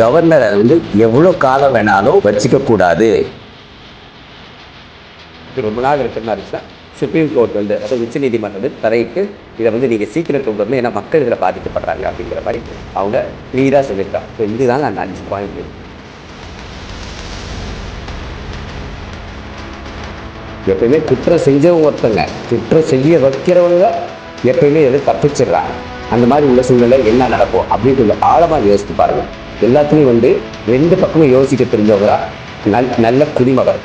கவர்னரை வந்து எவ்வளோ காலம் வேணாலும் வச்சுக்க கூடாது ரொம்ப நாள் இருக்குன்னு சுப்ரீம் கோர்ட் வந்து அதாவது உச்ச நீதிமன்றம் வந்து தரையிட்டு இதை வந்து நீங்கள் சீக்கிரம் கொண்டு வரணும் ஏன்னா மக்கள் இதில் பாதிக்கப்படுறாங்க அப்படிங்கிற மாதிரி அவங்க கிளியராக சொல்லியிருக்காங்க. ஸோ இதுதான் நான் அஞ்சு பாயிண்ட் எப்பயுமே குற்றம் செஞ்சவங்க ஒருத்தங்க குற்றம் செய்ய வைக்கிறவங்க எப்பயுமே எது தப்பிச்சிடுறாங்க. அந்த மாதிரி உள்ள சூழ்நிலை என்ன நடக்கும் அப்படின்னு ஆழமாக யோசித்து பாருங்கள் எல்லாத்துலேயும் வந்து ரெண்டு பக்கமும் யோசிக்க தெரிஞ்சவங்க நல் நல்ல குடிமகள்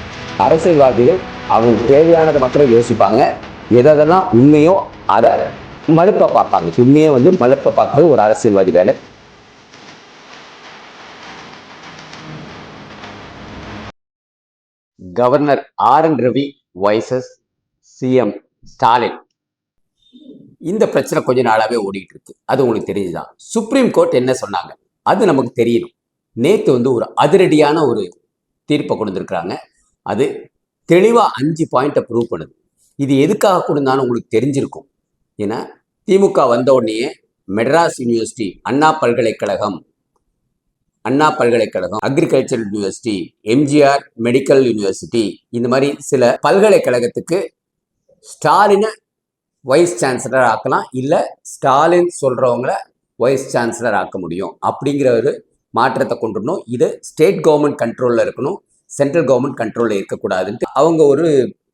அரசியல்வாதிகள் அவங்க தேவையானதை மட்டும் யோசிப்பாங்க. எதெல்லாம் உண்மையோ அதை மறுப்பை பார்ப்பாங்க. உண்மையை வந்து மறுப்பை பார்க்கறது ஒரு அரசியல்வாதி வேலை. Governor R N Ravi versus CM Stalin இந்த பிரச்சனை கொஞ்ச நாளாவே ஓடிக்கிட்டு இருக்கு அது உங்களுக்கு தெரிஞ்சுதான் சுப்ரீம் கோர்ட் என்ன சொன்னாங்க? அது நமக்கு தெரியணும். நேத்து வந்து ஒரு அதிரடியான ஒரு தீர்ப்பை கொண்டு வந்திருக்கிறாங்க. அது தெளிவாக அஞ்சு பாயிண்ட்டை ப்ரூவ் பண்ணுது. இது எதுக்காக கொடுந்தாலும் உங்களுக்கு தெரிஞ்சிருக்கும். ஏன்னா திமுக வந்த உடனேயே மெட்ராஸ் யூனிவர்சிட்டி அண்ணா பல்கலைக்கழகம் அண்ணா பல்கலைக்கழகம் agriculture university MGR medical university இந்த மாதிரி சில பல்கலைக்கழகத்துக்கு ஸ்டாலினை வைஸ் சான்சலர் ஆக்கலாம். இல்லை ஸ்டாலின் சொல்கிறவங்கள வைஸ் சான்சலர் ஆக்க முடியும். அப்படிங்கிற ஒரு மாற்றத்தை கொண்டு வரணும். இது ஸ்டேட் கவர்மெண்ட் கண்ட்ரோலில் இருக்கணும். சென்ட்ரல் கவர்மெண்ட் கண்ட்ரோலில் இருக்கக்கூடாதுன்ட்டு அவங்க ஒரு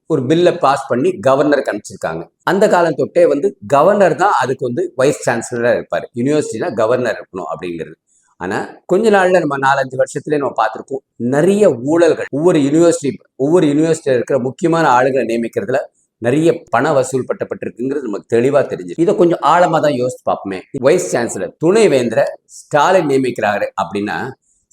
ஒரு பில்லை பாஸ் பண்ணி கவர்னருக்கு அனுப்பிச்சிருக்காங்க. அந்த காலம் தொட்டே வந்து கவர்னர் தான் அதுக்கு வந்து வைஸ் சான்சலராக இருப்பார். யூனிவர்சிட்டினா கவர்னர் இருக்கணும் அப்படிங்கிறது. ஆனால் கொஞ்ச நாளில் நம்ம நாலஞ்சு வருஷத்துலேயே நம்ம பார்த்துருக்கோம். நிறைய ஊழல்கள். ஒவ்வொரு யூனிவர்சிட்டி ஒவ்வொரு யூனிவர்சிட்டியில் இருக்கிற முக்கியமான ஆளுகளை நியமிக்கிறதுல நிறைய பண வசூல் பட்டப்பட்டிருக்குங்கிறது நமக்கு தெளிவாக தெரிஞ்சு இதை கொஞ்சம் ஆழமாக தான் யோசிச்சு பார்ப்போமே. வைஸ் சான்சலர் துணை வேந்திர ஸ்டாலின் நியமிக்கிறாரு அப்படின்னா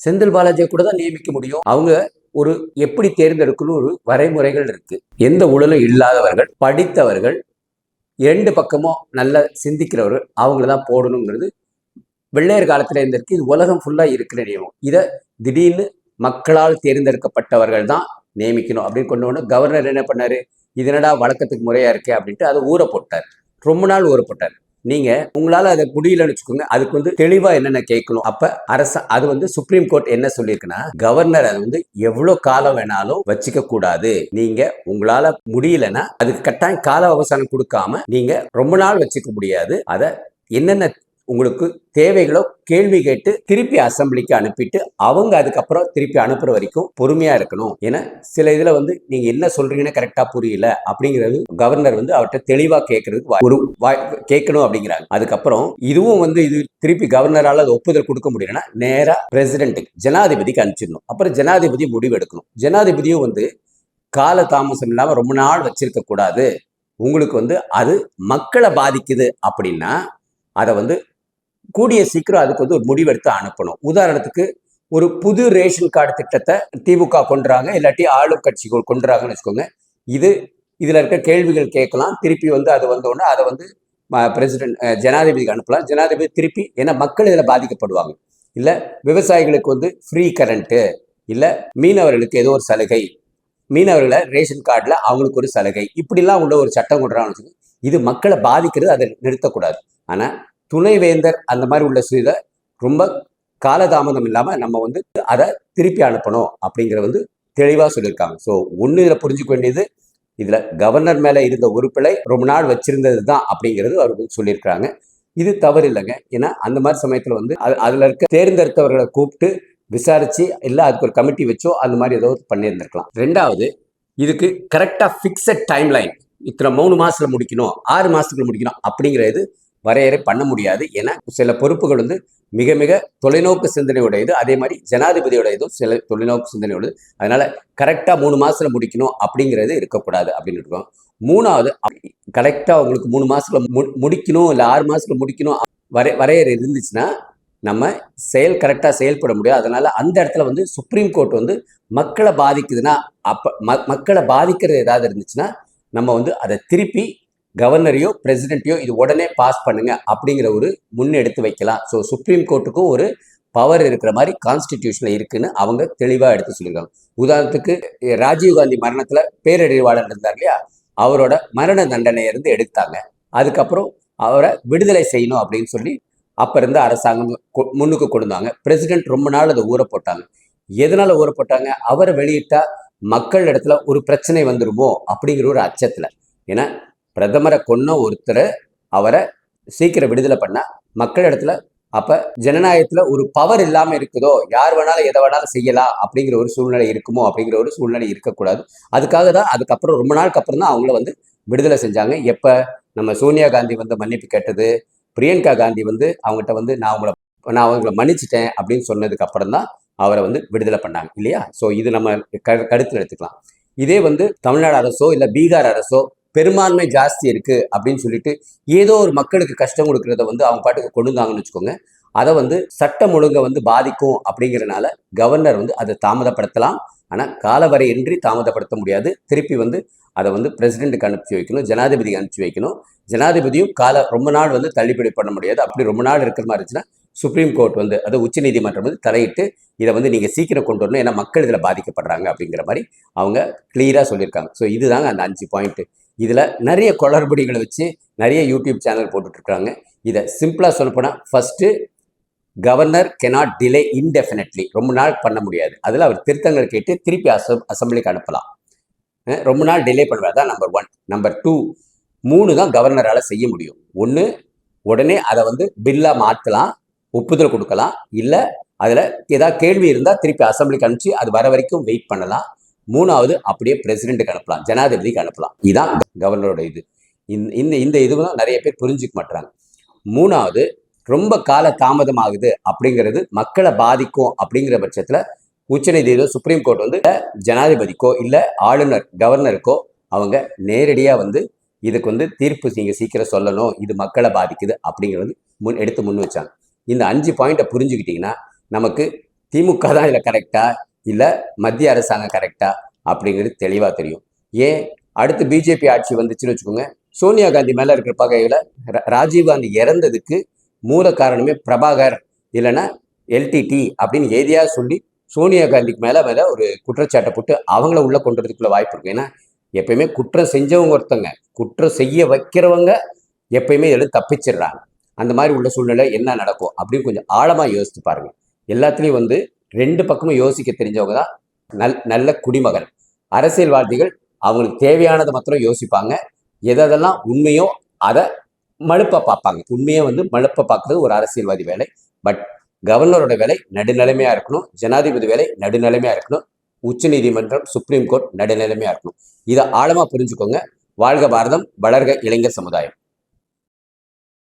செந்தில் பாலாஜியை கூட தான் நியமிக்க முடியும். அவங்க ஒரு எப்படி தேர்ந்தெடுக்கணும் ஒரு வரைமுறைகள் இருக்கு. எந்த ஊழலும் இல்லாதவர்கள் படித்தவர்கள் இரண்டு பக்கமும் நல்லா சிந்திக்கிறவர்கள் அவங்கள தான் போடணுங்கிறது வெள்ளையர் காலத்துல இருந்திருக்கு. இது உலகம் ஃபுல்லா இருக்கிற நியமம். இதை திடீர்னு மக்களால் தேர்ந்தெடுக்கப்பட்டவர்கள் தான் நியமிக்கணும் அப்படின்னு கொண்டு வந்து கவர்னர் என்ன பண்ணார்? இது என்னடா வழக்கத்துக்கு முறையாக இருக்கே அப்படின்ட்டு அதை ஊற போட்டார். ரொம்ப நாள் ஊற போட்டார். நீங்கள் உங்களால் அதை முடியலன்னு வச்சுக்கோங்க. அதுக்கு வந்து தெளிவாக என்னென்ன கேட்கணும்? அப்போ அரச அது வந்து சுப்ரீம் கோர்ட் என்ன சொல்லியிருக்குன்னா கவர்னர் அது வந்து எவ்வளோ காலம் வேணாலும் வச்சுக்க கூடாது. நீங்கள் உங்களால் முடியலன்னா அதுக்கு கட்டாயம் கால அவசானம் கொடுக்காம நீங்கள் ரொம்ப நாள் வச்சுக்க முடியாது. அதை என்னென்ன உங்களுக்கு தேவைகளோ கேள்வி கேட்டு திருப்பி அசம்பிளிக்கு அனுப்பிட்டு அவங்க அதுக்கப்புறம் திருப்பி அனுப்புற வரைக்கும் பொறுமையா இருக்கணும். ஏன்னா சில இதுல வந்து நீங்க என்ன சொல்றீங்கன்னு கரெக்டா புரியல அப்படிங்கிறது கவர்னர் வந்து அவர்கிட்ட தெளிவா கேட்கறதுக்கு ஒரு வாய் கேட்கணும் அப்படிங்கிறாங்க. அதுக்கப்புறம் இதுவும் வந்து இது திருப்பி கவர்னரால் அது ஒப்புதல் கொடுக்க முடியலன்னா நேரா பிரசிடென்ட்டுக்கு ஜனாதிபதிக்கு அனுப்பிச்சிடணும். அப்புறம் ஜனாதிபதி முடிவு எடுக்கணும். ஜனாதிபதியும் வந்து கால தாமசம் இல்லாம ரொம்ப நாள் வச்சிருக்க கூடாது உங்களுக்கு வந்து அது மக்களை பாதிக்குது அப்படின்னா அதை வந்து கூடிய சீக்கிரம் அதுக்கு வந்து ஒரு முடிவெடுத்து அனுப்பணும். உதாரணத்துக்கு ஒரு புது ரேஷன் கார்டு திட்டத்தை திமுக கொண்டுறாங்க இல்லாட்டி ஆளும் கட்சிகள் கொண்டுறாங்கன்னு வச்சுக்கோங்க. இது இதில் இருக்க கேள்விகள் கேட்கலாம். திருப்பி வந்து அது வந்தோடனே அதை வந்து பிரசிடென்ட் ஜனாதிபதிக்கு அனுப்பலாம். ஜனாதிபதி திருப்பி ஏன்னா மக்கள் இதில் பாதிக்கப்படுவாங்க. இல்லை விவசாயிகளுக்கு வந்து ஃப்ரீ கரண்ட்டு இல்லை மீனவர்களுக்கு ஏதோ ஒரு சலுகை. மீனவர்களை ரேஷன் கார்டில் அவங்களுக்கு ஒரு சலுகை. இப்படிலாம் உள்ள ஒரு சட்டம் கொண்டுறாங்கன்னு வச்சுக்கோங்க. இது மக்களை பாதிக்கிறது அதை நிறுத்தக்கூடாது. ஆனால் துணைவேந்தர் அந்த மாதிரி உள்ள இதை ரொம்ப காலதாமதம் இல்லாமல் நம்ம வந்து அதை திருப்பி அனுப்பணும் அப்படிங்கிற வந்து தெளிவாக சொல்லியிருக்காங்க. ஸோ ஒன்று இதில் புரிஞ்சுக்க வேண்டியது இதில் கவர்னர் மேலே இருந்த உறுப்பிலை ரொம்ப நாள் வச்சிருந்தது தான் அப்படிங்கிறது அவர்கள் சொல்லியிருக்கிறாங்க. இது தவறு இல்லைங்க. ஏன்னா அந்த மாதிரி சமயத்தில் வந்து அது அதில் இருக்க தேர்ந்தெடுத்தவர்களை கூப்பிட்டு விசாரித்து இல்லை அதுக்கு ஒரு கமிட்டி வச்சோ அந்த மாதிரி ஏதோ பண்ணியிருந்திருக்கலாம். ரெண்டாவது இதுக்கு கரெக்டாக ஃபிக்ஸட் டைம் லைன் இத்தனை மூணு மாதத்தில் முடிக்கணும் ஆறு மாதத்துக்குள்ள முடிக்கணும் அப்படிங்கிற இது வரையறை பண்ண முடியாது. ஏன்னா சில பொறுப்புகள் வந்து மிக மிக தொலைநோக்கு சிந்தனையுடையது. அதே மாதிரி ஜனாதிபதியுடையதும் இதுவும் சில தொலைநோக்கு சிந்தனையுடையது. அதனால கரெக்டாக மூணு மாசத்துல முடிக்கணும் அப்படிங்கிறது இருக்கக்கூடாது அப்படின்னு இருக்கோம். மூணாவது கரெக்டாக உங்களுக்கு மூணு மாசத்துல மு முடிக்கணும் இல்லை ஆறு மாசத்துல முடிக்கணும் வரை வரையறை இருந்துச்சுன்னா நம்ம செயல் கரெக்டாக செயல்பட முடியும் அதனால அந்த இடத்துல வந்து சுப்ரீம் கோர்ட் வந்து மக்களை பாதிக்குதுன்னா அப்போ ம மக்களை பாதிக்கிறது ஏதாவது இருந்துச்சுன்னா நம்ம வந்து அதை திருப்பி கவர்னரையோ பிரசிடென்ட்டையோ இது உடனே பாஸ் பண்ணுங்க அப்படிங்கிற ஒரு முன்னெடுத்து வைக்கலாம். ஸோ சுப்ரீம் கோர்ட்டுக்கும் ஒரு பவர் இருக்கிற மாதிரி கான்ஸ்டிடியூஷனில் இருக்குன்னு அவங்க தெளிவாக எடுத்து சொல்லியிருக்காங்க. உதாரணத்துக்கு ராஜீவ்காந்தி மரணத்தில் பேரறிவாளர் இருந்தார் இல்லையா? அவரோட மரண தண்டனை இருந்து எடுத்தாங்க. அதுக்கப்புறம் அவரை விடுதலை செய்யணும் அப்படின்னு சொல்லி அப்போ இருந்த அரசாங்கம் கொ- முன்னுக்கு கொண்டு வந்தாங்க. பிரசிடென்ட் ரொம்ப நாள் அதை ஊற போட்டாங்க. எதனால் ஊற போட்டாங்க? அவரை வெளியிட்டால் மக்கள் இடத்துல ஒரு பிரச்சனை வந்துருமோ அப்படிங்கிற ஒரு அச்சத்தில். ஏன்னா பிரதமரை கொன்ன ஒருத்தரை அவரை சீக்கிரம் விடுதலை பண்ணால் மக்கள் இடத்துல அப்ப ஜனநாயகத்துல ஒரு பவர் இல்லாம இருக்குதோ யார் வேணாலும் எதை வேணாலும் செய்யலாம் அப்படிங்கிற ஒரு சூழ்நிலை இருக்குமோ அப்படிங்கிற ஒரு சூழ்நிலை இருக்கக்கூடாது. அதுக்காக தான் அதுக்கப்புறம் ரொம்ப நாளுக்கு அப்புறம் தான் அவங்கள வந்து விடுதலை செஞ்சாங்க. எப்ப நம்ம சோனியா காந்தி வந்து மன்னிப்பு கேட்டது பிரியங்கா காந்தி வந்து அவங்ககிட்ட வந்து நான் அவங்கள நான் அவங்கள மன்னிச்சிட்டேன் அப்படின்னு சொன்னதுக்கு அப்புறம் தான் அவரை வந்து விடுதலை பண்ணாங்க இல்லையா? ஸோ இது நம்ம க கருத்தில் எடுத்துக்கலாம். இதே வந்து தமிழ்நாடு அரசோ இல்லை பீகார் அரசோ பெரும்பான்மை ஜாஸ்தி இருக்குது அப்படின்னு சொல்லிட்டு ஏதோ ஒரு மக்களுக்கு கஷ்டம் கொடுக்கறத வந்து அவங்க பாட்டுக்கு கொண்டு வந்தாங்கன்னு வச்சுக்கோங்க. அதை வந்து சட்டம் ஒழுங்கை வந்து பாதிக்கும் அப்படிங்கிறனால கவர்னர் வந்து அதை தாமதப்படுத்தலாம். ஆனால் காலவரையின்றி தாமதப்படுத்த முடியாது. திருப்பி வந்து அதை வந்து பிரசிடெண்ட்டுக்கு அனுப்பிச்சு வைக்கணும் ஜனாதிபதிக்கு அனுப்பிச்சு வைக்கணும். ஜனாதிபதியும் கால ரொம்ப நாள் வந்து தள்ளுபடி பண்ண முடியாது. அப்படி ரொம்ப நாள் இருக்கிற மாதிரி இருந்துச்சுன்னா சுப்ரீம் கோர்ட் வந்து அது உச்சநீதிமன்றம் வந்து தலையிட்டு இதை வந்து நீங்கள் சீக்கிரம் கொண்டு வரணும். ஏன்னா மக்கள் இதில் பாதிக்கப்படுறாங்க அப்படிங்கிற மாதிரி அவங்க கிளியராக சொல்லியிருக்காங்க. ஸோ இதுதாங்க அந்த அஞ்சு பாயிண்ட்டு இதில் நிறைய குளறுபடிகளை வச்சு நிறைய யூடியூப் சேனல் போட்டுட்ருக்காங்க. இதை சிம்பிளாக சொல்லப்போனால் first governor cannot delay indefinitely ரொம்ப நாள் பண்ண முடியாது. அதில் அவர் திருத்தங்கள் கேட்டு திருப்பி அசம் அசம்பிளிக்கு அனுப்பலாம். ரொம்ப நாள் டிலே பண்ணுவார் தான் நம்பர் ஒன் நம்பர் டூ மூணு தான் கவர்னரால் செய்ய முடியும். ஒன்று உடனே அதை வந்து பில்லாக மாற்றலாம் ஒப்புதல் கொடுக்கலாம். இல்லை அதில் ஏதாவது கேள்வி இருந்தால் திருப்பி அசம்பிளிக்கு அனுப்பிச்சு அது வர வரைக்கும் வெயிட் பண்ணலாம். மூணாவது அப்படியே பிரசிடென்ட்டுக்கு அனுப்பலாம் ஜனாதிபதிக்கு அனுப்பலாம். இதுதான் கவர்னரோட இது. இந்த இந்த இந்த இதுவும் நிறைய பேர் புரிஞ்சுக்க மாட்டுறாங்க மூணாவது ரொம்ப கால தாமதம் ஆகுது அப்படிங்கிறது மக்களை பாதிக்கும் அப்படிங்கிற பட்சத்தில் உச்சநீதியோ சுப்ரீம் கோர்ட் வந்து ஜனாதிபதிக்கோ இல்லை ஆளுநர் கவர்னருக்கோ அவங்க நேரடியாக வந்து இதுக்கு வந்து தீர்ப்பு நீங்கள் சீக்கிரம் சொல்லணும் இது மக்களை பாதிக்குது அப்படிங்கிறது முன் எடுத்து முன் வச்சாங்க. இந்த அஞ்சு பாயிண்ட்டை புரிஞ்சுக்கிட்டிங்கன்னா நமக்கு திமுக தான் இதில் கரெக்டாக இல்லை மத்திய அரசாங்கம் கரெக்டா அப்படிங்கிறது தெளிவாக தெரியும். ஏன்? அடுத்து பிஜேபி ஆட்சி வந்துச்சுன்னு வச்சுக்கோங்க. சோனியா காந்தி மேலே இருக்கிற பகையில் ராஜீவ் காந்தி இறந்ததுக்கு மூல காரணமே பிரபாகர் இல்லைன்னா எல்டிடி அப்படின்னு எதையா சொல்லி சோனியா காந்திக்கு மேலே மேலே ஒரு குற்றச்சாட்டை போட்டு அவங்கள உள்ளே கொண்டு வரதுக்குள்ள வாய்ப்பு இருக்கு. ஏன்னா எப்பயுமே குற்றம் செஞ்சவங்க ஒருத்தங்க குற்றம் செய்ய வைக்கிறவங்க எப்பயுமே இதில் தப்பிச்சிடுறாங்க. அந்த மாதிரி உள்ள சூழ்நிலை என்ன நடக்கும் அப்படின்னு கொஞ்சம் ஆழமாக யோசித்து பாருங்கள் எல்லாத்துலேயும் வந்து ரெண்டு பக்கமும் யோசிக்க தெரிஞ்சவங்க தான் நல் நல்ல குடிமகன். அரசியல்வாதிகள் அவங்களுக்கு தேவையானதை மாத்திரம் யோசிப்பாங்க. எதெல்லாம் உண்மையோ அதை மழுப்ப பார்ப்பாங்க. உண்மையை வந்து மழுப்ப பார்க்கறது ஒரு அரசியல்வாதி வேலை. பட் கவர்னரோட வேலை நடுநிலைமையாக இருக்கணும். ஜனாதிபதி வேலை நடுநிலைமையாக இருக்கணும். உச்சநீதிமன்றம் சுப்ரீம் கோர்ட் நடுநிலைமையாக இருக்கணும். இதை ஆழமாக புரிஞ்சுக்கோங்க. வாழ்க பாரதம் வளர்க இளைஞர் சமுதாயம்.